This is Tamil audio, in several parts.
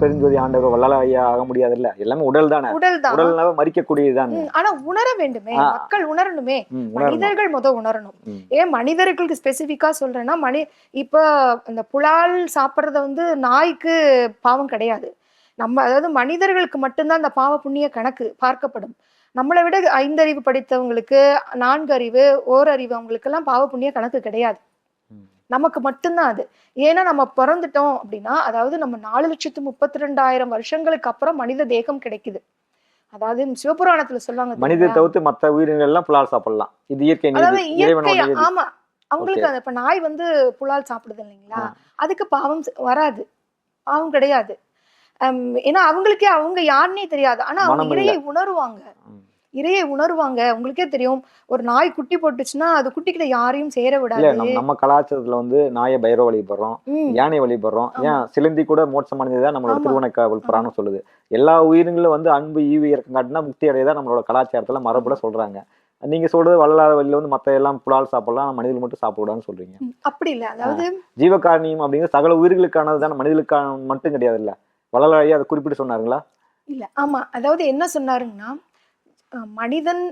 பெருஞ்சோதி ஆண்டவர் வள்ளல ஐயா ஆக முடியாது இல்ல எல்லாமே உடல் தானே உடல் தான் உடல்னாவே மறிக்கக்கூடியது தானே ஆனா உணர வேண்டுமே. மக்கள் உணரணுமே. மனிதர்கள் முத உணரணும். ஏன் மனிதர்களுக்கு ஸ்பெசிஃபிக்கா சொல்றேன்னா மனி இப்ப இந்த புலால் சாப்பிட்றத வந்து நாய்க்கு பாவம் கிடையாது நம்ம அதாவது மனிதர்களுக்கு மட்டும்தான் அந்த பாவ புண்ணிய கணக்கு பார்க்கப்படும் நம்மளை விட ஐந்தறிவு படித்தவங்களுக்கு நான்கு அறிவு ஓரறிவு அவங்களுக்கெல்லாம் பாவ புண்ணிய கணக்கு கிடையாது. நமக்கு மட்டும்தான் அது. ஏன்னா நம்ம பிறந்துட்டோம் அப்படின்னா அதாவது நம்ம நாலு லட்சத்து முப்பத்தி ரெண்டாயிரம் வருஷங்களுக்கு அப்புறம் மனித தேகம் கிடைக்குது. அதாவது சிவபுராணத்துல சொல்லுவாங்க மனித? தவிர்த்து மத்த உயிரினங்கள் எல்லாம் புலால் சாப்பிடலாம். இது இயற்கை அதாவது இயற்கை ஆமா. அவங்களுக்கு அது இப்ப நாய் வந்து புலால் சாப்பிடுது இல்லைங்களா. அதுக்கு பாவம் வராது. பாவம் கிடையாது. ஏன்னா அவங்களுக்கே அவங்க யாருன்னே தெரியாது. ஆனா அவங்க இறையை உணருவாங்க. இறையை உணருவாங்க. உங்களுக்கே தெரியும். ஒரு நாய் குட்டி போட்டுச்சுன்னா அது குட்டிக்கிட்ட யாரையும் சேர விடாது நம்ம கலாச்சாரத்துல வந்து நாயை பைரவ வழிபடுறோம் யானை வழிபடுறோம். ஏன்? சிலந்தி கூட மோட்சம் அடைஞ்சதா நம்மளோட ஆமா. திருவண்ணக்காவல் புராணம் சொல்லுது. எல்லா உயிரினங்களும் வந்து அன்பு ஈவு இறக்கம் காட்டினா முக்தி அடையதா நம்மளோட கலாச்சாரத்துல மரபுல சொல்றாங்க. நீங்க சொல்றது வள்ளலார் வழியில வந்து மத்த எல்லாம் புலால் சாப்பிடலாம் மனிதர்கள் மட்டும் சாப்பிடக்கூடாதுன்னு சொல்றீங்க. அப்படி இல்ல. அதாவது ஜீவகாரணியம் அப்படிங்கிற சகல உயிர்களுக்கானது தானே மனிதர்களுக்கான மட்டும் கிடையாது இல்ல? வள்ளலார் ஐயா அதை குறிப்பிட்டு சொன்னாருங்களா? இல்ல ஆமா. அதாவது என்ன சொன்னாருங்கன்னா மனிதன்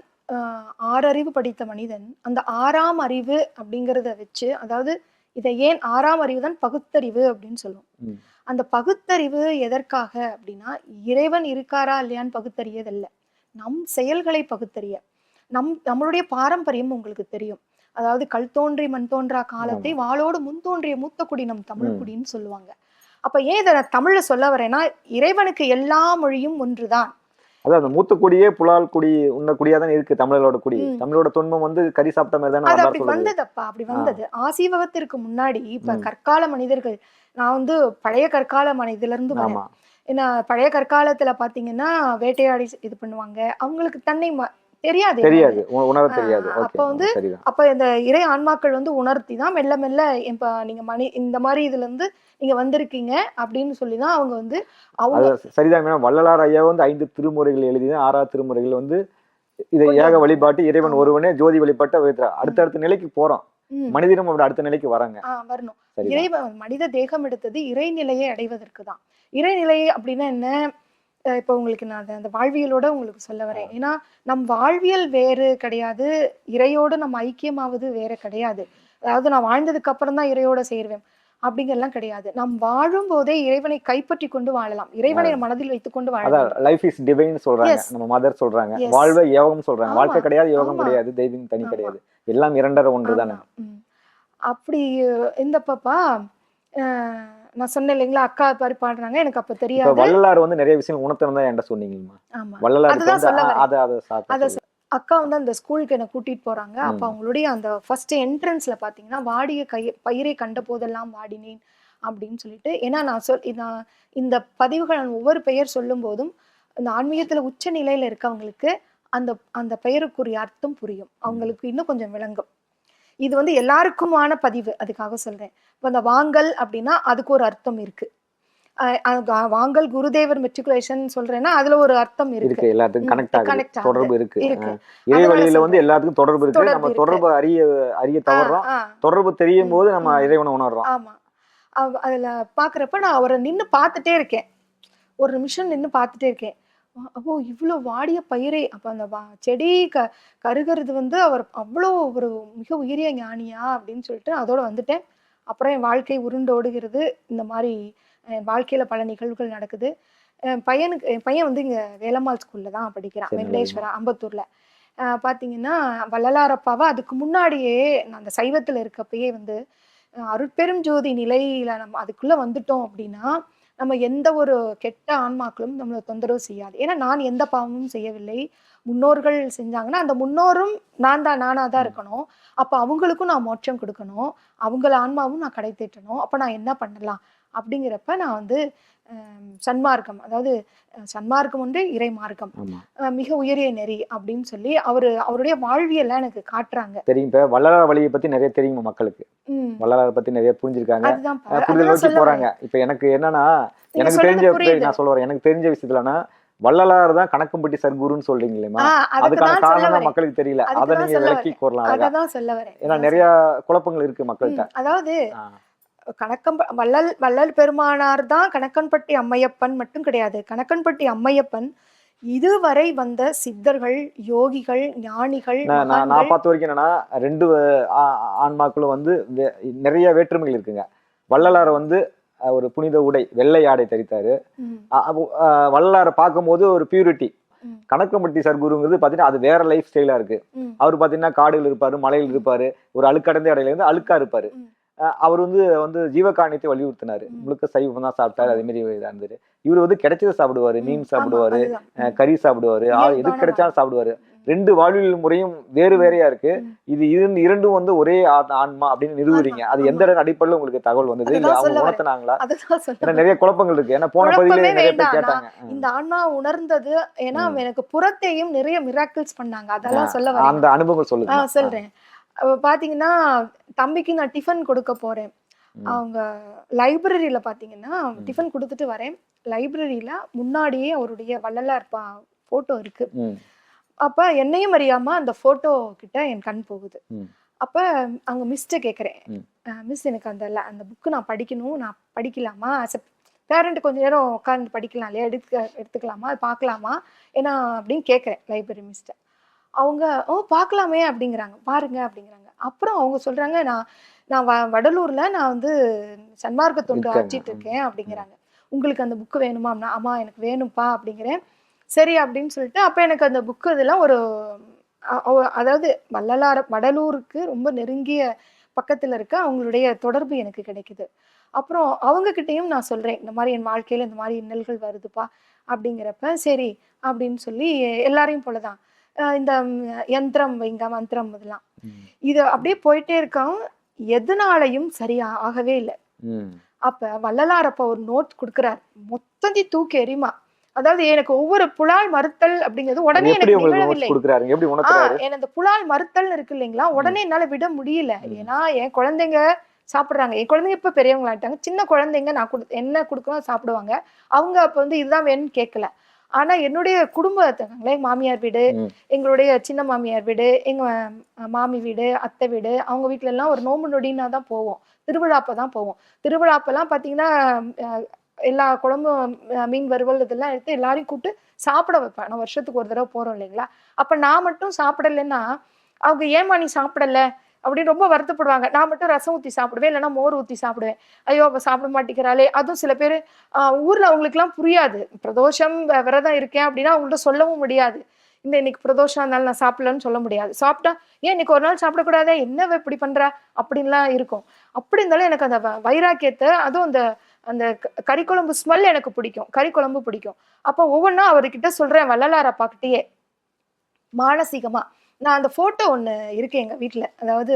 ஆறறிவு படித்த மனிதன் அந்த ஆறாம் அறிவு அப்படிங்கிறத வச்சு அதாவது இதை ஏன் ஆறாம் அறிவு தான் பகுத்தறிவு அப்படின்னு சொல்லுவோம். அந்த பகுத்தறிவு எதற்காக அப்படின்னா இறைவன் இருக்காரா இல்லையான்னு பகுத்தறியதல்ல. நம் செயல்களை பகுத்தறிய. நம் நம்மளுடைய பாரம்பரியம் உங்களுக்கு தெரியும். அதாவது கல் தோன்றி மண் தோன்றா காலத்தை வாளோடு முன் தோன்றிய மூத்த குடி நம் தமிழ். குடின்னு சொல்லுவாங்க. அப்ப ஏன் இதை நான் தமிழ்ல சொல்ல வரேன்னா இறைவனுக்கு எல்லா மொழியும் ஒன்றுதான். அதான் அந்த மூத்த குடியே புலால் குடி உண்ண குடியா தான் இருக்கு தமிழரோட குடி. தமிழோட தொன்மம் வந்து கறி சாப்பிட்ட மாதிரி தானே அப்படி வந்ததப்பா? அப்படி வந்தது. ஆசீவகத்திற்கு முன்னாடி இப்ப. கற்கால மனிதர்கள் நான் வந்து பழைய கற்கால மனிதர்ல இருந்து ஏன்னா பழைய கற்காலத்துல பாத்தீங்கன்னா வேட்டையாடி இது பண்ணுவாங்க. அவங்களுக்கு தன்னை தெரியாது தெரியாது. உணர தெரியாது. அப்ப வந்து அப்ப இந்த இறை ஆன்மாக்கள் வந்து உணர்த்தி தான் மெல்ல மெல்ல இப்ப நீங்க மணி இந்த மாதிரி இதுல இருந்து நீங்க வந்திருக்கீங்க அப்படின்னு சொல்லி தான் அவங்க வந்து அவங்க சரிதான். மேடம் வள்ளலார் ஐயா வந்து ஐந்து திருமுறைகள் எழுதி ஆறாவது திருமுறைகள் வந்து இதை ஏக வழிபாட்டு இறைவன். ஒருவனே ஜோதி வழிபாட்ட வைக்கிறார் அடுத்தடுத்த நிலைக்கு போறோம். மனிதனும் அப்படி அடுத்த நிலைக்கு வராங்க. வரணும். இறைவன் மனித தேகம் எடுத்தது இறைநிலையை அடைவதற்கு தான். இறைநிலை அப்படின்னா என்ன? இப்ப உங்களுக்கு நான் அந்த- வாழ்வியலோட உங்களுக்கு சொல்ல வரேன். ஏன்னா நம் வாழ்வியல் வேறு கிடையாது. இறையோடு நம்ம ஐக்கியமாவது வேற கிடையாது. அதாவது நான் வாழ்ந்ததுக்கு அப்புறம் தான் இறையோட சேர்வேன். அப்படிங்கறலாம் கிடையாது. நாம் வாழும் போதே இறைவனை கைப்பற்றி கொண்டு வாழலாம். இறைவனை மனதில் வைத்துக் கொண்டு வாழலாம் லைஃப் இஸ் டிவைன் சொல்றாங்க. நம்ம மதர் சொல்றாங்க. வாழ்வை யோகம் சொல்றாங்க. வாழ்க்கை கிடையாது யோகம். கிடையாது. தெய்வம் தனி. கிடையாது. எல்லாம் இரண்டரை ஒன்று தானே. அப்படி இந்த பாப்பா நான் சொன்னேன் இல்லைங்களா அக்கா பாரு பாடுறாங்க எனக்கு அப்ப தெரியாது. வள்ளலார் வந்து நிறைய விஷயம் உணர்த்தணும் தான் என்கிட்ட சொன்னீங்கம்மா. வரேன். அதை அக்கா வந்து அந்த ஸ்கூலுக்கு என்ன கூட்டிட்டு போறாங்க. அப்ப. அவங்களுடைய அந்த ஃபர்ஸ்ட் என்ட்ரன்ஸ்ல பாத்தீங்கன்னா வாடிய கை பயிரை கண்ட போதெல்லாம் வாடினேன் அப்படின்னு சொல்லிட்டு ஏன்னா நான் சொல் நான் இந்த பதிவுகள் நான் ஒவ்வொரு பெயர் சொல்லும் போதும் இந்த ஆன்மீகத்துல உச்ச நிலையில இருக்கவங்களுக்கு அந்த அந்த பெயருக்குரிய அர்த்தம் புரியும். அவங்களுக்கு இன்னும் கொஞ்சம் விளங்கும். இது வந்து எல்லாருக்குமான பதிவு அதுக்காக சொல்றேன் இப்போ அந்த வாங்கல் அப்படின்னா அதுக்கு ஒரு அர்த்தம் இருக்கு வாங்கல் குருதேவர் மெட்ரிகுலேஷன் சொல்றேன்னா அதுல ஒரு அர்த்தம் இருக்கு எல்லாத்துக்கும் கனெக்ட் ஆகுது. தொடர்பு இருக்கு இருக்கு. ஆ. இறை அதனால வழியில வந்து. எல்லாத்துக்கும் தொடர்பு இருக்கு நம்ம. தொடர்பு அறிய அறிய ஆ. தொடர்பு தெரியும் போது நம்ம. இறைவனை உணர்றோம் ஆமா அதுல பாக்குறப்ப நான் அவரை நின்னு பார்த்துட்டே இருக்கேன் ஒரு நிமிஷம் நின்னு பார்த்துட்டே இருக்கேன் அப்போ இவ்வளவு வாடிய பயிரை. அப்ப அந்த வா- செடி க கருகிறது வந்து அவர் அவ்வளோ ஒரு மிக உயரிய ஞானியா அப்படின்னு சொல்லிட்டு அதோட வந்துட்டேன். அப்புறம் என் வாழ்க்கை உருண்டோடுகிறது. இந்த மாதிரி என் வாழ்க்கையில பல நிகழ்வுகள் நடக்குது. என் பையனுக்கு என் பையன் வந்து இங்க வேலம்மாள் ஸ்கூல்ல தான் படிக்கிறான் சரி, வெங்கடேஸ்வரா அம்பத்தூர்ல. அஹ் பாத்தீங்கன்னா வள்ளலாரப்பாவை அதுக்கு முன்னாடியே நான் அந்த சைவத்துல இருக்கப்பயே வந்து அருட்பெரும் ஜோதி நிலையில நம்ம அதுக்குள்ள வந்துட்டோம் அப்படின்னா நம்ம எந்த ஒரு கெட்ட ஆன்மாக்களும் நம்மளை தொந்தரவு செய்யாது. ஏன்னா நான் எந்த பாவமும் செய்யவில்லை. முன்னோர்கள் செஞ்சாங்கன்னா அந்த முன்னோரும் நான் தான் நானா தான் இருக்கணும். அப்ப அவங்களுக்கும் நான் மோட்சம் கொடுக்கணும். அவங்கள ஆன்மாவும் நான் கடை தேற்றணும் அப்ப நான் என்ன பண்ணலாம்? அப்படிங்கிறப்ப நான் வந்து சன்மார்க்கம் அதாவது சன்மார்க்கம் ஒன்று இறை மார்க்கம் மிக உயரிய நெறி அப்படின்னு சொல்லி அவரு அவருடைய வாழ்வியல்ல எனக்கு காட்டுறாங்க. தெரியும் இப்ப வள்ளலார் வழியை பத்தி நிறைய தெரியுமா மக்களுக்கு? வள்ளலார் பத்தி நிறைய புரிஞ்சிருக்காங்க. புரிதல் நோக்கி போறாங்க. இப்ப எனக்கு என்னன்னா எனக்கு தெரிஞ்ச. நான் சொல்ல வரேன். எனக்கு தெரிஞ்ச விஷயத்துலனா வள்ளலார் தான் கணக்கம்பட்டி சர்க்குருன்னு சொல்றீங்க இல்லையா ஆ, அதுக்கு அதுக்கான காரணம். மக்களுக்கு தெரியல. அதை நீங்க விளக்கி கூறலாம் அததான் சொல்ல வரேன். ஏன்னா நிறைய குழப்பங்கள் இருக்கு மக்கள்கிட்ட. அதாவது கணக்கம் வள்ளல் வள்ளல் பெருமானார் தான் கணக்கன்பட்டி அம்மையப்பன் மட்டும் கிடையாது. கணக்கன்பட்டி அம்மையப்பன் இதுவரை வந்த சித்தர்கள் யோகிகள் ஞானிகள் நான் நான் பார்த்த வரைக்கும் என்னன்னா ரெண்டு ஆன்மாக்களும் வந்து நிறைய வேற்றுமைகள் இருக்குங்க. வள்ளலார் வந்து ஒரு புனித உடை வெள்ளை ஆடை தரித்தாரு. வள்ளலாரை பார்க்கும்போது ஒரு பியூரிட்டி. கணக்கம்பட்டி சர்க்குருங்கிறது பார்த்தீங்கன்னா அது வேற லைஃப் ஸ்டைலா இருக்கு. அவர் பார்த்தீங்கன்னா காடுகள் இருப்பாரு மலையில் இருப்பாரு. ஒரு அழுக்கடைந்த இடையில இருந்து அழுக்கா இருப்பாரு. அவர் வந்து வந்து ஜீவகாணியத்தை வலியுறுத்தினாரு. முழுக்க சைவம் தான் சாப்பிட்டாரு. அதே மாதிரி இதா இருந்தது இவர் வந்து கிடைச்சதை சாப்பிடுவாரு மீன் சாப்பிடுவாரு கறி சாப்பிடுவாரு எது கிடைச்சாலும் சாப்பிடுவாரு. ரெண்டு வாழ்வியல் முறையும் வேறு வேறையா இருக்கு. இது இரு- இரண்டும் வந்து ஒரே ஆன்மா அப்படின்னு நிறுவுறீங்க அது எந்த அடிப்படையில் உங்களுக்கு தகவல் வந்தது? இல்ல அவங்க. உணர்த்தினாங்களா? ஏன்னா நிறைய குழப்பங்கள் இருக்கு. ஏன்னா போன பதிவுல நிறைய. பேர் கேட்டாங்க. இந்த ஆன்மா உணர்ந்தது ஏன்னா. எனக்கு புறத்தையும் நிறைய மிராக்கிள்ஸ் பண்ணாங்க. அதெல்லாம் சொல்ல அந்த அனுபவங்கள் சொல்லுங்க. சொல்றேன். பாத்தீங்கன்னா தம்பிக்கு நான் டிஃபன் கொடுக்க போறேன். அவங்க லைப்ரரியில பாத்தீங்கன்னா. டிஃபன் கொடுத்துட்டு வரேன். லைப்ரரியில முன்னாடியே அவருடைய வள்ளலார் பா போட்டோ இருக்கு அப்ப என்னையும் அறியாம அந்த போட்டோ கிட்ட என் கண் போகுது. அப்ப அங்க மிஸ்ட கேக்குறேன். மிஸ் எனக்கு அந்த அந்த புக்கு நான் படிக்கணும் நான் படிக்கலாமா? ஆஸ் பேரண்ட் கொஞ்ச நேரம் உட்கார்ந்து படிக்கலாம் இல்லையா? எடுக்க எடுத்துக்கலாமா? அது பார்க்கலாமா ஏன்னா அப்படின்னு கேட்குறேன் லைப்ரரி மிஸ்ட அவங்க ஓ பார்க்கலாமே அப்படிங்கிறாங்க. பாருங்க அப்படிங்கிறாங்க. அப்புறம் அவங்க சொல்றாங்க நான் நான் வ- வடலூர்ல நான் வந்து சன்மார்க்க தொண்டு. ஆற்றிட்டு இருக்கேன் அப்படிங்கிறாங்க. உங்களுக்கு அந்த புக்கு வேணுமா? அப்படின்னா ஆமா எனக்கு வேணும்ப்பா அப்படிங்கிறேன். சரி அப்படின்னு சொல்லிட்டு அப்ப எனக்கு அந்த புக்கு இதெல்லாம் ஒரு அதாவது வள்ளலார் வடலூருக்கு ரொம்ப நெருங்கிய பக்கத்துல இருக்க அவங்களுடைய தொடர்பு எனக்கு கிடைக்குது. அப்புறம் அவங்க கிட்டயும் நான் சொல்றேன் இந்த மாதிரி என் வாழ்க்கையில இந்த மாதிரி இன்னல்கள் வருதுப்பா அப்படிங்கிறப்ப சரி அப்படின்னு சொல்லி எல்லாரையும் போலதான். அஹ் இந்த யந்திரம் வைங்க மந்திரம் இதெல்லாம். இது அப்படியே போயிட்டே இருக்கான் எதனாலையும் சரியா ஆகவே இல்லை. அப்ப வள்ளலார் அப்ப ஒரு நோட் கொடுக்குறாரு. மொத்தத்தையும் தூக்கி எறிமா. அதாவது எனக்கு ஒவ்வொரு புலால் மறுத்தல் அப்படிங்கிறது உடனே எனக்கு நிகழவில்லை. எனக்கு அந்த புலால் மறுத்தல்னு இருக்கு இல்லைங்களா? உடனே என்னால விட முடியல. ஏன்னா என் குழந்தைங்க சாப்பிடுறாங்க. என் குழந்தைங்க இப்ப பெரியவங்களாயிட்டாங்க. சின்ன குழந்தைங்க நான் கொடு என்ன கொடுக்கணும் சாப்பிடுவாங்க. அவங்க அப்ப வந்து இதுதான் வேணும்னு கேட்கல. ஆனா என்னுடைய குடும்பத்தாங்களே மாமியார் வீடு. எங்களுடைய சின்ன மாமியார் வீடு எங்க மாமி வீடு அத்தை வீடு அவங்க வீட்ல எல்லாம் ஒரு நோம்பு நொடினா தான் போவோம். திருவிழாப்ப தான் போவோம். திருவிழாப்பெல்லாம் பாத்தீங்கன்னா எல்லா குழம்பும் மீன் வறுவல் இதெல்லாம் எடுத்து எல்லாரையும் கூப்பிட்டு சாப்பிட வைப்பேன். நான் வருஷத்துக்கு ஒரு தடவை போறோம் இல்லைங்களா? அப்ப நான் மட்டும் சாப்பிடலைன்னா அவங்க ஏமா நீ சாப்பிடல? அப்படின்னு ரொம்ப வருத்தப்படுவாங்க. நான் மட்டும் ரசம் ஊற்றி சாப்பிடுவேன் இல்லைன்னா மோர் ஊற்றி சாப்பிடுவேன். ஐயோ அவ சாப்பிட மாட்டேங்கிறாளே. அதுவும் சில பேர் ஊரில் அவங்களுக்குலாம் புரியாது. பிரதோஷம் விரதம் இருக்கேன் அப்படின்னா அவங்கள்ட்ட சொல்லவும் முடியாது. இந்த இன்னைக்கு பிரதோஷம் இருந்தாலும் நான் சாப்பிடலன்னு சொல்ல முடியாது. சாப்பிட்டா ஏன் இன்னைக்கு ஒரு நாள் சாப்பிடக்கூடாதே? என்ன இப்படி பண்ணுறா அப்படின்லாம் இருக்கும். அப்படி இருந்தாலும் எனக்கு அந்த வ- வைராக்கியத்தை அதுவும் அந்த அந்த க- கறிக்குழம்பு ஸ்மெல் எனக்கு பிடிக்கும். கறிக்குழம்பு பிடிக்கும். அப்போ ஒவ்வொன்றா அவர்கிட்ட சொல்கிறேன் வள்ளலார் அப்பாக்கிட்டேயே. மானசீகமாக நான் அந்த போட்டோ ஒண்ணு இருக்கு எங்க வீட்ல. அதாவது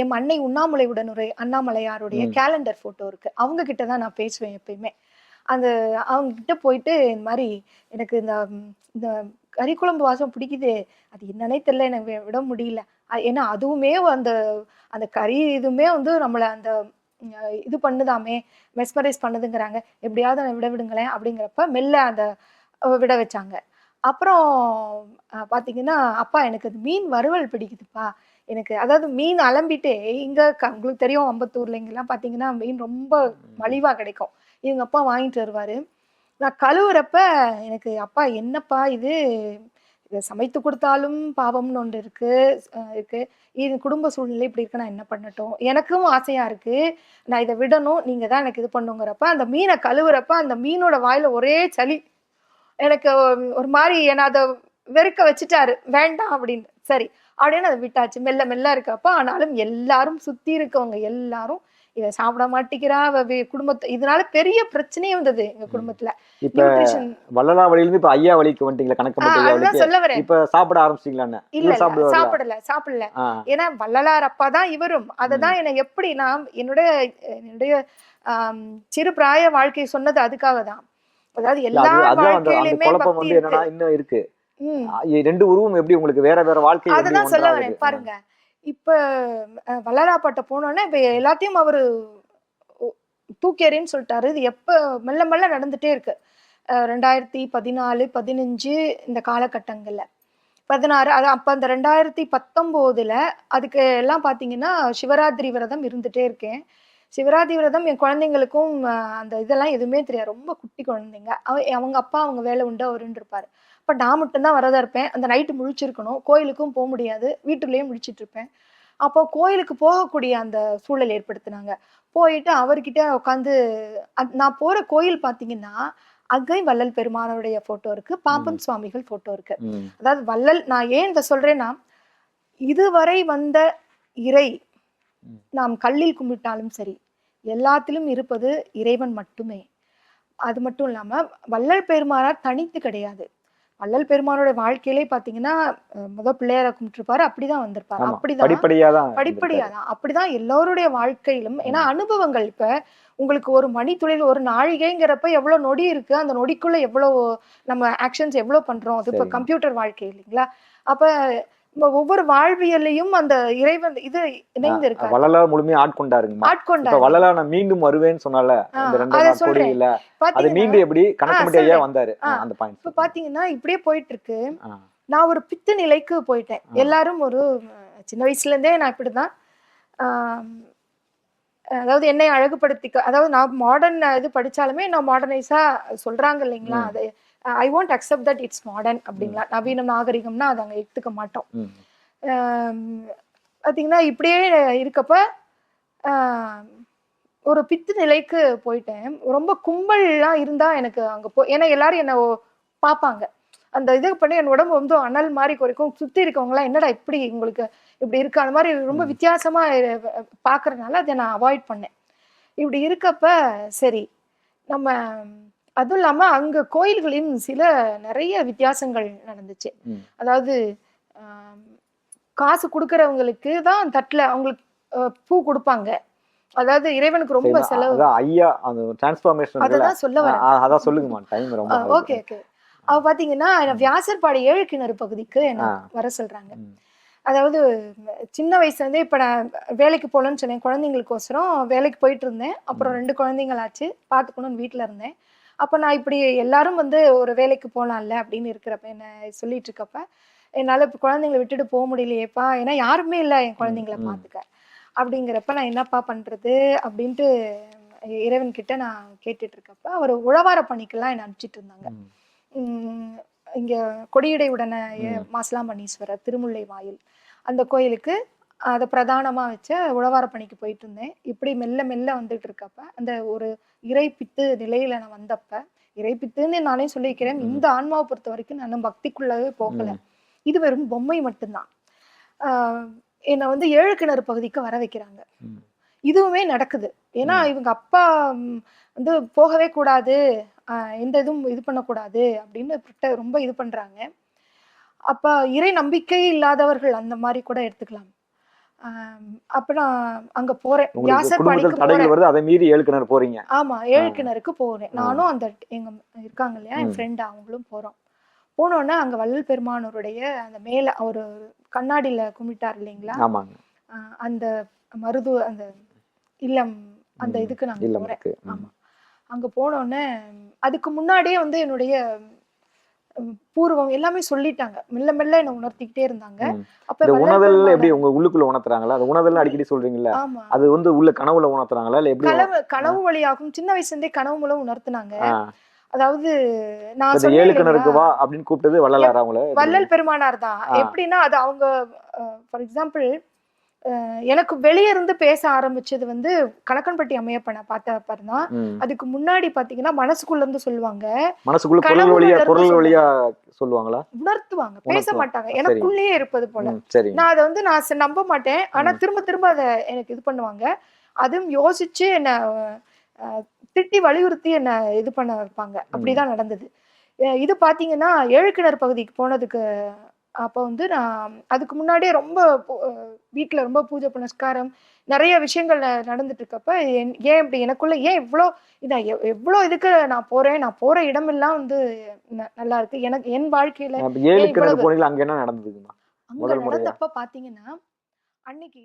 என் அன்னை உண்ணாமலை உடனுரை அண்ணாமலையாருடைய. கேலண்டர் போட்டோ இருக்கு. அவங்க கிட்ட தான் நான் பேசுவேன் எப்பயுமே. அந்த அவங்க கிட்ட போயிட்டு இந்த மாதிரி எனக்கு இந்த இந்த கறிக்குழம்பு வாசம் பிடிக்குது அது என்னன்னே தெரியல எனக்கு விட முடியல. ஏன்னா அதுவுமே அந்த அந்த கறி இதுவுமே வந்து நம்மளை அந்த இது பண்ணுதாமே மெஸ்மரைஸ் பண்ணுதுங்கிறாங்க. எப்படியாவது விட விடுங்களேன் அப்படிங்கிறப்ப மெல்ல அந்த விட வச்சாங்க. அப்புறம் அஹ், பாத்தீங்கன்னா அப்பா எனக்கு அது மீன் வறுவல் பிடிக்குதுப்பா. எனக்கு அதாவது மீன் அலம்பிட்டே இங்க க- உங்களுக்கு தெரியும் அம்பத்தூர்ல இங்கெல்லாம் பாத்தீங்கன்னா மீன் ரொம்ப மலிவா கிடைக்கும். இவங்க அப்பா வாங்கிட்டு வருவாரு. நான் கழுவுறப்ப எனக்கு அப்பா என்னப்பா இது? இதை சமைத்து கொடுத்தாலும் பாவம்னு ஒன்று இருக்கு அஹ் இருக்கு. இது குடும்ப சூழ்நிலை இப்படி இருக்கு நான் என்ன பண்ணட்டும்? எனக்கும் ஆசையா இருக்கு. நான் இதை விடணும் நீங்க தான் எனக்கு இது பண்ணுங்கிறப்ப அந்த மீனை கழுவுறப்ப அந்த மீனோட வாயில ஒரே சளி. எனக்கு ஒரு மாதிரி என்ன அதை வெறுக்க வச்சுட்டாரு. வேண்டாம் அப்படின்னு. சரி. அப்படின்னு அதை விட்டாச்சு. மெல்ல மெல்ல இருக்கப்ப ஆனாலும் எல்லாரும் சுத்தி இருக்கவங்க எல்லாரும் இவ சாப்பிட மாட்டேங்கிறா. குடும்பத்தை இதனால பெரிய பிரச்சனையே வந்தது எங்க குடும்பத்துல. இப்ப வள்ளலா வழியிலிருந்து இப்ப ஐயா வழிக்கு வந்துட்டீங்களா? வழிக்கு? சொல்ல வரேன். இப்ப சாப்பிட ஆரம்பிச்சிட்டீங்களான்னு இல்ல சாப்பிடல சாப்பிடல. ஏன்னா வள்ளலார் அப்பா தான் இவரும். அததான் என்ன எப்படி நான் என்னுடைய என்னுடைய ஆம், சிறு பிராய வாழ்க்கை சொன்னது அதுக்காக தான். அதாவது எல்லா வாழ்க்கையிலுமே வந்து என்னன்னா இன்னும் இருக்கு. ரெண்டு உருவம் எப்படி உங்களுக்கு வேற வேற வாழ்க்கை அதுதான் சொல்ல வரேன். பாருங்க. இப்ப அஹ், வள்ளலார்பாட்ட போனோன்னே இப்ப எல்லாத்தையும் அவரு ஒ- தூக்கி எறின்னு சொல்லிட்டாரு. இது எப்ப மெல்ல மெல்ல நடந்துட்டே இருக்கு. ரெண்டாயிரத்தி பதினாலு பதினஞ்சு இந்த காலகட்டங்கள்ல. பதினாறு அது அப்ப அந்த ரெண்டாயிரத்தி பத்தொம்போதுல அதுக்கு எல்லாம் பாத்தீங்கன்னா சிவராத்திரி விரதம் இருந்துட்டே இருக்கேன். சிவராத்திரி விரதம் என் குழந்தைங்களுக்கும் அந்த இதெல்லாம் எதுவுமே தெரியாது. ரொம்ப குட்டி குழந்தைங்க. அவ- அவங்க அப்பா அவங்க வேலை உண்டு அவருன்னு இருப்பாரு. அப்ப நான் மட்டும்தான் வரதா இருப்பேன். அந்த நைட்டு முழிச்சிருக்கணும். கோயிலுக்கும் போக முடியாது. வீட்டுக்குள்ளேயே முழிச்சிட்டு இருப்பேன். அப்போ கோயிலுக்கு போகக்கூடிய அந்த சூழல் ஏற்படுத்தினாங்க. போயிட்டு அவர்கிட்ட உட்காந்து நான் போற கோயில் பாத்தீங்கன்னா அகை வள்ளல் பெருமானுடைய போட்டோ இருக்கு. பாப்பன் சுவாமிகள் போட்டோ இருக்கு. அதாவது வள்ளல் நான் ஏன் இதை சொல்றேன்னா இதுவரை வந்த இறை. நாம் கல்லில் கும்பிட்டாலும் சரி எல்லாத்திலும் இருப்பது இறைவன் மட்டுமே. அது மட்டும் இல்லாம வள்ளல் பெருமானார் தனித்து கிடையாது. வள்ளல் பெருமானோட வாழ்க்கையிலே பாத்தீங்கன்னா முத பிள்ளையார கும்பிட்டுருப்பாரு அப்படிதான் வந்திருப்பாரு. அப்படிதான் படிப்படியா தான் படிப்படியா தான் அப்படிதான் எல்லோருடைய வாழ்க்கையிலும். ஏன்னா அனுபவங்கள் இப்ப உங்களுக்கு ஒரு மணித்துளியில் ஒரு நாழிகைங்கிறப்ப எவ்வளவு நொடி இருக்கு அந்த நொடிக்குள்ள எவ்வளவு நம்ம ஆக்ஷன்ஸ் எவ்வளவு பண்றோம். அது இப்ப. கம்ப்யூட்டர் வாழ்க்கை இல்லைங்களா? அப்ப ஒவ்வொரு வாழ்வியல்லையும் அந்த இறைவன் இது இணைந்து இருக்காரு வள்ளலார் முழுமையா ஆட்கொண்டாருங்கம்மா இப்ப ஆட்கொண்டார் வள்ளலார் நான் மீண்டும் வருவேன்னு சொன்னால ஆ, இந்த ரெண்டு அதை. கொடியில மீண்டும் எப்படி கணக்கு. வந்தாரு. அந்த இப்ப பாயிண்ட் பாத்தீங்கன்னா இப்படியே போயிட்டு இருக்கு நான் ஒரு பித்து நிலைக்கு போயிட்டேன். எல்லாரும் ஒரு சின்ன வயசுல இருந்தே நான் இப்படிதான் அதாவது என்னை அழகுபடுத்திக்க அதாவது நான் மாடர்ன் இது படிச்சாலுமே நான் மாடர்னைஸா சொல்றாங்க இல்லைங்களா. அது I want accept that it's modern அப்படிங்களா? நவீனம் நாகரிகம்னா அதை அங்க எடுத்துக்க மாட்டோம். ஆம், பாத்தீங்கன்னா இப்படியே இருக்கப்ப ஒரு பித்து நிலைக்கு போயிட்டேன். ரொம்ப கும்பல்லாம் இருந்தா எனக்கு அங்க போ ஏன்னா எல்லாரும் என்ன பார்ப்பாங்க அந்த இது பண்ணி என் உடம்பு வந்து அனல் மாதிரி குறைக்கும். சுத்தி இருக்கவங்கலாம் என்னடா இப்படி உங்களுக்கு இப்படி இருக்கு? அந்த மாதிரி ரொம்ப ம். வித்தியாசமா அஹ், பார்க்கறதுனால அதை நான் அவாய்ட் பண்ணேன். இப்படி இருக்கப்ப சரி நம்ம அதுவும் இல்லாம அங்க கோயில்களின் சில நிறைய வித்தியாசங்கள் நடந்துச்சு. அதாவது காசு கொடுக்கறவங்களுக்கு தான் தட்டுல அவங்களுக்கு பூ கொடுப்பாங்க. அதாவது இறைவனுக்கு ரொம்ப செலவு. அதான் ஐயா அந்த டிரான்ஸ்பார்மேஷன் அததான் சொல்ல வரேன். அதான் சொல்லுங்கம்மா டைம் ரொம்ப. ஓகே ஓகே அவ பாத்தீங்கன்னா வியாசர்பாடி ஏழு கிணறு பகுதிக்கு என்ன. வர சொல்றாங்க. அதாவது சின்ன வயசுல இருந்தே இப்ப நான் வேலைக்கு போகலன்னு சொன்னேன். குழந்தைங்களுக்கோசரம் வேலைக்கு போயிட்டு இருந்தேன். அப்புறம். ரெண்டு குழந்தைங்களாச்சு. பாத்துக்கணும்னு வீட்ல இருந்தேன். அப்ப நான் இப்படி எல்லாரும் வந்து ஒரு வேலைக்கு போலாம்ல அப்படின்னு இருக்கிறப்ப என்ன சொல்லிட்டு இருக்கப்ப என்னால இப்ப குழந்தைங்களை விட்டுட்டு போக முடியலையேப்பா ஏன்னா யாருமே இல்லை என் குழந்தைங்களை ம். பாத்துக்க அப்படிங்கிறப்ப நான் என்னப்பா பண்றது அப்படின்ட்டு இறைவன் கிட்ட நான் கேட்டுட்டு இருக்கப்ப அவர் உழவார பணிக்கெல்லாம் என்ன அனுப்பிச்சிட்டு இருந்தாங்க இங்க கொடியடை உடனே. மாசிலாமணீஸ்வரர் திருமுல்லை வாயில் அந்த கோயிலுக்கு அதை பிரதானமா வச்ச உழவார பணிக்கு போயிட்டு இருந்தேன் இப்படி மெல்ல மெல்ல வந்துட்டு இருக்கப்ப அந்த ஒரு இறைப்பித்து நிலையில நான் வந்தப்ப இறைப்பித்துன்னு நானே சொல்லிக்கிறேன் ம். இந்த ஆன்மாவை பொறுத்த வரைக்கும் நான் பக்திக்குள்ளவே போகல. இது வெறும் பொம்மை மட்டும்தான் என்னை வந்து ஏழு கிணறு பகுதிக்கு வர வைக்கிறாங்க. இதுவுமே நடக்குது ஏன்னா. இவங்க அப்பா வந்து போகவே கூடாது எந்த இதுவும் இது பண்ணக்கூடாது அப்படின்னு ரொம்ப இது பண்றாங்க அப்ப இறை நம்பிக்கை இல்லாதவர்கள் அந்த மாதிரி கூட எடுத்துக்கலாம் அப்ப நான் அங்க போறேன் தடைகள் போறேன் வருது அதை மீறி ஏழு கிணறு போறீங்க ஆமா ஏழு ஆ. கிணறுக்கு போறேன். நானும் அந்த எங்க இருக்காங்க இல்லையா என். ஃப்ரெண்ட் அவங்களும் போறோம் போனோடனே அங்க வள்ளல் பெருமானோருடைய அந்த மேல அவரு கண்ணாடியில கும்பிட்டார் இல்லைங்களா அந்த மருது அந்த இல்லம் அந்த. இதுக்கு நான் போறேன். ஆமா அங்க போனோடனே அதுக்கு முன்னாடியே வந்து என்னுடைய பூர்வம் எல்லாமே சொல்லிட்டாங்க. மெல்ல மெல்ல என்ன உணர்த்திக்கிட்டே இருந்தாங்க. அப்ப பெருமானை- எப்படி உங்க உள்ளுக்குள்ள உணர்த்துறாங்களா? அது உணர்தல் அடிக்கடி சொல்றீங்கல்ல அது வந்து உள்ள கனவுல உணர்த்துறாங்களா? இல்ல எப்படி கனவு கனவு வழியாகும் சின்ன வயசுல இருந்தே கனவு மூலம் உணர்த்துனாங்க. அதாவது நான் ஏழு கிணறுக்கு வா அப்படின்னு கூப்பிட்டது வள்ளலார் அவங்கள? வள்ளல் பெருமானார் தான். எப்படின்னா அது அவங்க ஃபார் எக்ஸாம்பிள் எனக்கு வெளிய இருந்து பேச ஆரம்பிச்சது வந்து கணக்கன்பட்டி அம்மையப்பனை பார்த்த தான் ம். அதுக்கு முன்னாடி பாத்தீங்கன்னா மனசுக்குள்ள இருந்து சொல்லுவாங்க. மனசுக்குள்ள குரல் வழியா குரல். வழியா சொல்லுவாங்களா? உணர்த்துவாங்க. பேச. மாட்டாங்க. எனக்குள்ளேயே இருப்பது போல. நான் அதை வந்து நான் நம்ப மாட்டேன். ஆனா. திரும்ப திரும்ப அதை எனக்கு இது பண்ணுவாங்க. அதுவும் யோசிச்சு என்ன திட்டி வலியுறுத்தி என்ன இது பண்ண வைப்பாங்க. அப்படிதான் நடந்தது. இது பாத்தீங்கன்னா ஏழு கிணறு பகுதிக்கு போனதுக்கு அப்போ வந்து நான் அதுக்கு முன்னாடியே ரொம்ப வீட்ல ரொம்ப பூஜை புனஸ்காரம் நிறைய விஷயங்கள் நடந்துட்டு இருக்கப்ப ஏன் இப்படி எனக்குள்ள ஏன் இவ்வளோ இதா எவ்- எவ்வளோ இதுக்கு நான் போறேன் நான் போற இடமெல்லாம் வந்து நல்லா இருக்கு எனக்கு என் வாழ்க்கையில அங்க என்ன நடந்ததுங்கம்மா அங்க முதல் முறையா? பாத்தீங்கன்னா அன்னைக்கு